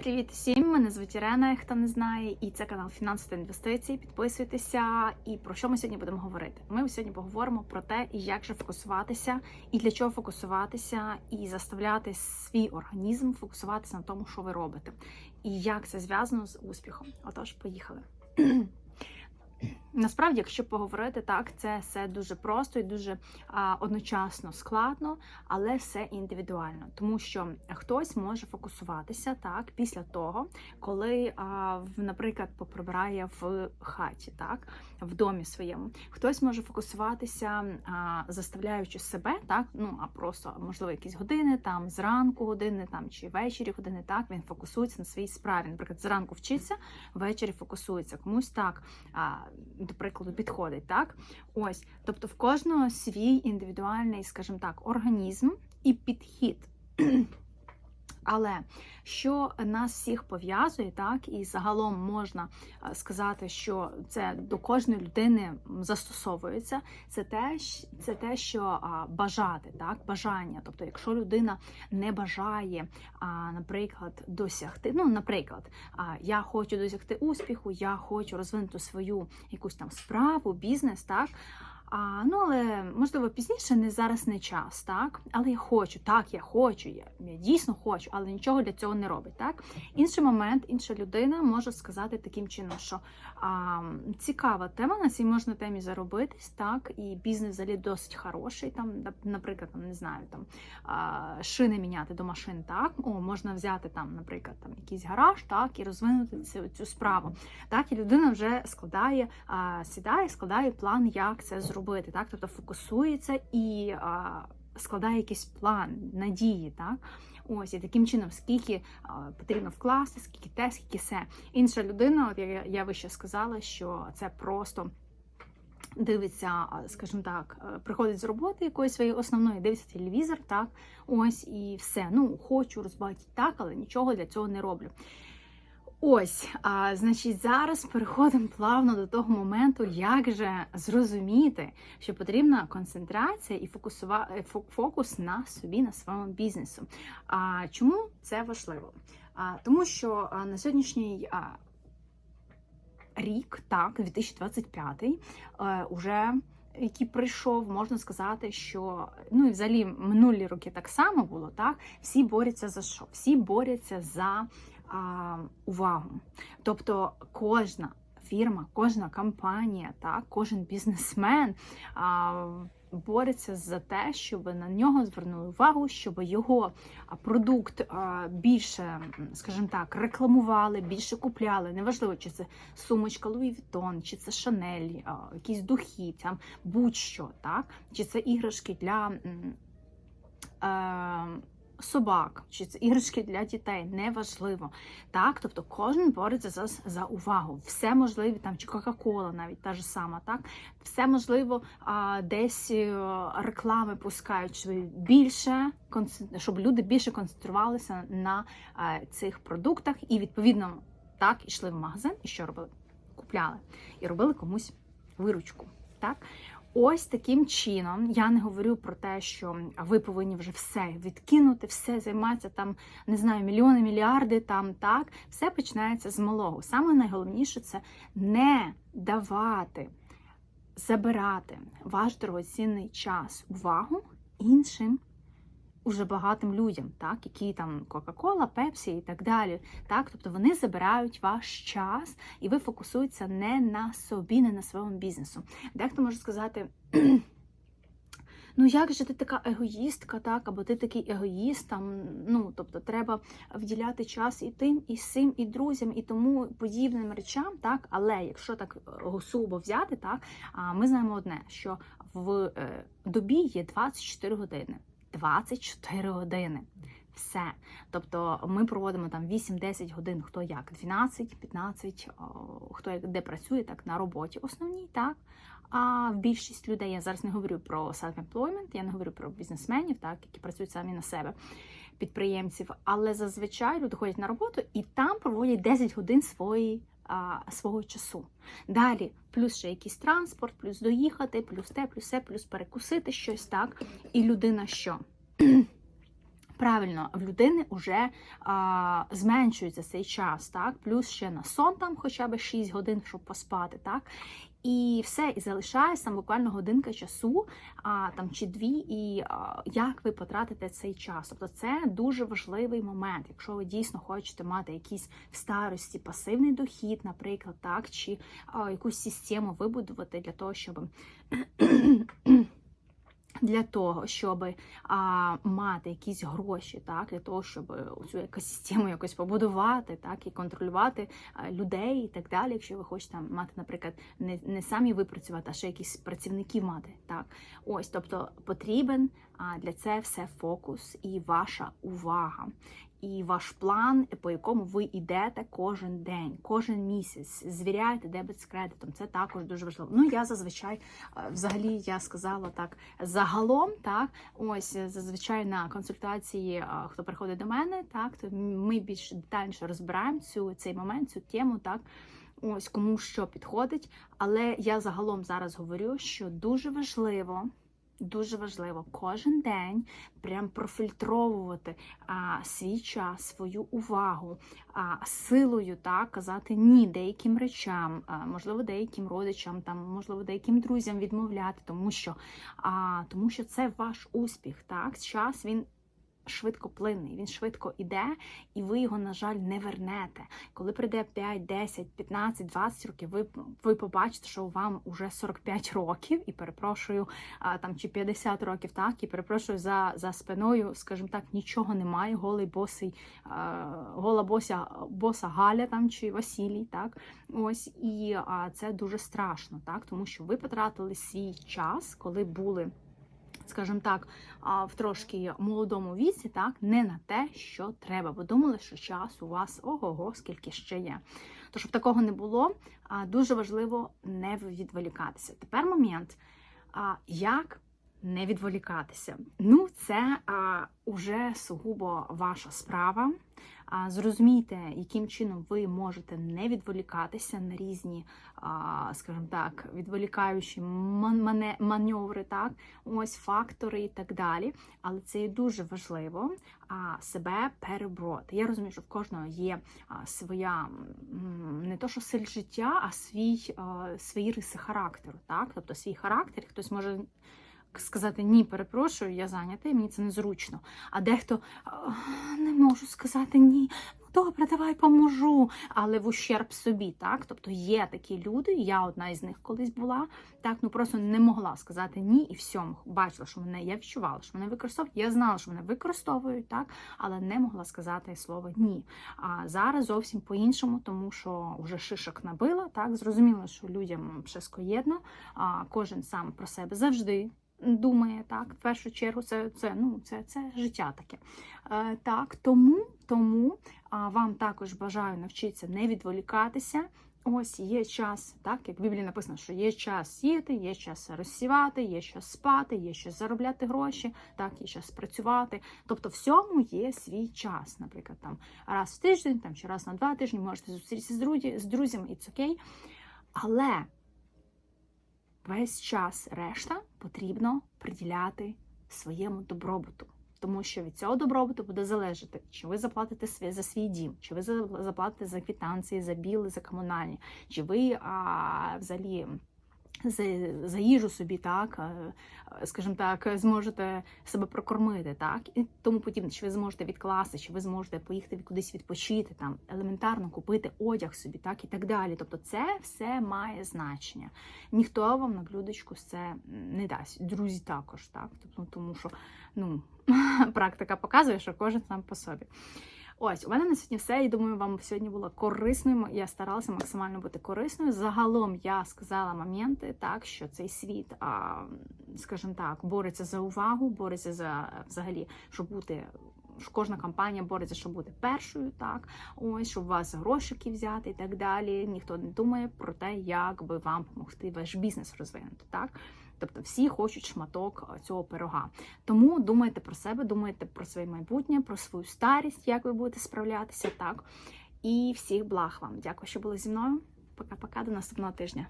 Привіт всім! Мене звуть Ірена, хто не знає, і це канал Фінанси та інвестиції. Підписуйтеся. І про що ми сьогодні будемо говорити? Ми сьогодні поговоримо про те, як же фокусуватися, і для чого фокусуватися, і заставляти свій організм фокусуватися на тому, що ви робите, і як це зв'язано з успіхом. Отож, поїхали. Насправді, якщо поговорити так, це все дуже просто і дуже а, одночасно складно, але все індивідуально, тому що хтось може фокусуватися так після того, коли, а, наприклад, поприбирає в хаті, так в домі своєму. Хтось може фокусуватися, а, заставляючи себе, так ну а просто можливо якісь години, там зранку години, там чи ввечері години. Так він фокусується на своїй справі. Наприклад, зранку вчиться, ввечері фокусується. Комусь так. А, до прикладу, підходить, так? Ось, тобто в кожного свій індивідуальний, скажімо так, організм і підхід. Але що нас всіх пов'язує, так і загалом можна сказати, що це до кожної людини застосовується, це те, це те, що бажати, так, бажання. Тобто, якщо людина не бажає, наприклад, досягти, ну, наприклад, я хочу досягти успіху, я хочу розвинути свою якусь там справу, бізнес, так. А, Ну, але можливо пізніше не зараз не час, так? Але я хочу, так, я хочу, я, я дійсно хочу, але нічого для цього не робить. Так, інший момент, інша людина може сказати таким чином, що а, цікава тема на цій можна темі заробитись, так, і бізнес взагалі досить хороший. Там, наприклад, там не знаю, там а, шини міняти до машин, так, о, можна взяти там, наприклад, там якийсь гараж, так, і розвинути цю, цю справу. Так, і людина вже складає, а, сідає, складає план, як це зробити робити, так? Тобто фокусується і а, складає якийсь план, надії, так? Ось, і таким чином, скільки а, потрібно вкласти, скільки те, скільки все. Інша людина, от я, я вище сказала, що це просто. Дивиться, скажімо так, приходить з роботи якоїсь своєї основної, дивиться телевізор, так, ось і все. Ну, хочу розбагати так, але нічого для цього не роблю. Ось, а, значить, зараз переходимо плавно до того моменту, як же зрозуміти, що потрібна концентрація і фокусува... Е, фокус на собі, на своєму бізнесу. А чому це важливо? А, Тому що на сьогоднішній а, рік, так, 2025, а, уже який прийшов, можна сказати, що ну і взагалі минулі роки так само було. Так, всі борються за що? Всі борються за а, увагу. Тобто кожна фірма, кожна компанія, так, кожен бізнесмен а, бореться за те, щоб на нього звернули увагу, щоб його продукт більше, скажімо так, рекламували, більше купляли. Неважливо, чи це сумочка Louis Vuitton, чи це Шанель, якісь духи, там будь-що, так, чи це іграшки для. Собак, чи це іграшки для дітей, неважливо. Так, тобто кожен бореться за за увагу. Все можливе, там чи Кока-Кола, навіть та ж сама, так все можливо, а, десь е, реклами пускають більше, щоб люди більше концентрувалися на а, цих продуктах, і відповідно так ішли в магазин, і що робили? Купляли і робили комусь виручку. Так, Ось таким чином я не говорю про те, що ви повинні вже все відкинути, все займатися там, не знаю, мільйони, мільярди там так. Все починається з малого. Саме найголовніше це не давати, забирати ваш дорогоцінний час, увагу іншим уже багатим людям, так, які там Кока-Кола, Пепсі і так далі. Так, Тобто вони забирають ваш час, і ви фокусуєтеся не на собі, не на своєму бізнесу. Дехто може сказати. Ну, як же ти така егоїстка, так, або ти такий егоїст, там, ну, тобто треба вділяти час і тим, і сим, і друзям, і тому подібним речам, так, але якщо так гусубо взяти, так, ми знаємо одне, що в е, добі є 24 години. 24 години. Все. Тобто ми проводимо там 8-10 годин, хто як, 12-15, хто як де працює, так на роботі основній, так. А більшість людей я зараз не говорю про self-employment, я не говорю про бізнесменів, так, які працюють самі на себе, підприємців. Але зазвичай люди ходять на роботу і там проводять 10 годин свої а, свого часу. Далі, плюс ще якийсь транспорт, плюс доїхати, плюс те, плюс все, плюс перекусити щось так. І людина що? Правильно, в людини вже а, зменшується цей час, так, плюс ще на сон там хоча б 6 годин, щоб поспати, так. І все, і залишається буквально годинка часу, а там чи дві, і а, як ви потратите цей час. Тобто це дуже важливий момент, якщо ви дійсно хочете мати якийсь в старості пасивний дохід, наприклад, так, чи а, якусь систему вибудувати для того, щоб. Для того, щоб а, мати якісь гроші, так, для того, щоб цю екосистему якось побудувати, так, і контролювати а, людей і так далі. Якщо ви хочете мати, наприклад, не, не самі випрацювати, а ще якісь працівників мати. Так. Ось, тобто потрібен а, для це все фокус і ваша увага. І ваш план, по якому ви йдете кожен день, кожен місяць, звіряєте дебет з кредитом. Це також дуже важливо. Ну я зазвичай, е, взагалі, я сказала так загалом, так ось зазвичай на консультації, е, хто приходить до мене, так то ми більш детальніше розбираємо цю цей момент, цю тему, так. Ось кому що підходить, але я загалом зараз говорю, що дуже важливо Дуже важливо кожен день прям профільтровувати а, свій час, свою увагу, а, силою так казати ні деяким речам, а, можливо, деяким родичам, там, можливо, деяким друзям відмовляти, тому що а, тому що це ваш успіх. Так, час він швидкоплинний, він швидко іде, і ви його, на жаль, не вернете. Коли прийде 5, 10, 15, 20 років, ви ви побачите, що вам уже 45 років, і перепрошую, там чи 50 років, так, і перепрошую за за спиною, скажімо так, нічого немає. Голий босий, гола бося, боса Галя там чи Василій, так. Ось і це дуже страшно, так, тому що ви потратили свій час, коли були скажімо так, в трошки молодому віці, так, не на те, що треба, бо думали, що час у вас ого-го, скільки ще є. То, щоб такого не було, дуже важливо не відволікатися. Тепер момент, як не відволікатися. Ну, це уже сугубо ваша справа. Зрозумійте, яким чином ви можете не відволікатися на різні, скажімо так, відволікаючі ман маневри, так, ось фактори і так далі. Але це і дуже важливо себе перебороти. Я розумію, що в кожного є своя не то, що силь життя, а свій, свої риси характеру. Так? Тобто свій характер, хтось може сказати ні, перепрошую, я зайнятий, мені це незручно. А дехто не можу сказати ні. Ну добре, давай поможу, але в ущерб собі, так? Тобто є такі люди, я одна із них колись була, так, ну просто не могла сказати ні і всьому. Бачила, що мене, я відчувала, що мене використовують, я знала, що мене використовують, так, але не могла сказати слово ні. А зараз зовсім по-іншому, тому що вже шишок набила, так, зрозуміло, що людям все скоєдно, а кожен сам про себе завжди думає, так, в першу чергу, це це, ну, це, це життя таке. Е, Так, Тому тому а, вам також бажаю навчитися не відволікатися. Ось є час, так, як в Біблії написано, що є час сіяти, є час розсівати, є час спати, є час заробляти гроші, так, є час працювати. Тобто, всьому є свій час. Наприклад, там раз в тиждень там, чи раз на два тижні можете зустрітися з друзями, і це окей. Але весь час решта потрібно приділяти своєму добробуту. Тому що від цього добробуту буде залежати, чи ви заплатите за свій дім, чи ви заплатите за квітанції, за біли, за комунальні, чи ви а, взагалі за, їжу собі, так, е, скажімо так, зможете себе прокормити, так, і тому подібне, чи ви зможете відкласти, чи ви зможете поїхати кудись відпочити, там, елементарно купити одяг собі, так, і так далі. Тобто це все має значення. Ніхто вам на блюдечку це не дасть. Друзі також, так, тобто, тому що ну, практика показує, що кожен сам по собі. Ось, у мене на сьогодні все. І думаю, вам сьогодні було корисною. Я старалася максимально бути корисною. Загалом я сказала моменти, так що цей світ, скажімо так, бореться за увагу, бореться за взагалі, щоб бути. Кожна компанія бореться, щоб бути першою, так ось щоб у вас грошики взяти і так далі. Ніхто не думає про те, як би вам допомогти ваш бізнес розвинути. Так Тобто всі хочуть шматок цього пирога. Тому думайте про себе, думайте про своє майбутнє, про свою старість, як ви будете справлятися, так. І всіх благ вам. Дякую, що були зі мною. Пока-пока, до наступного тижня.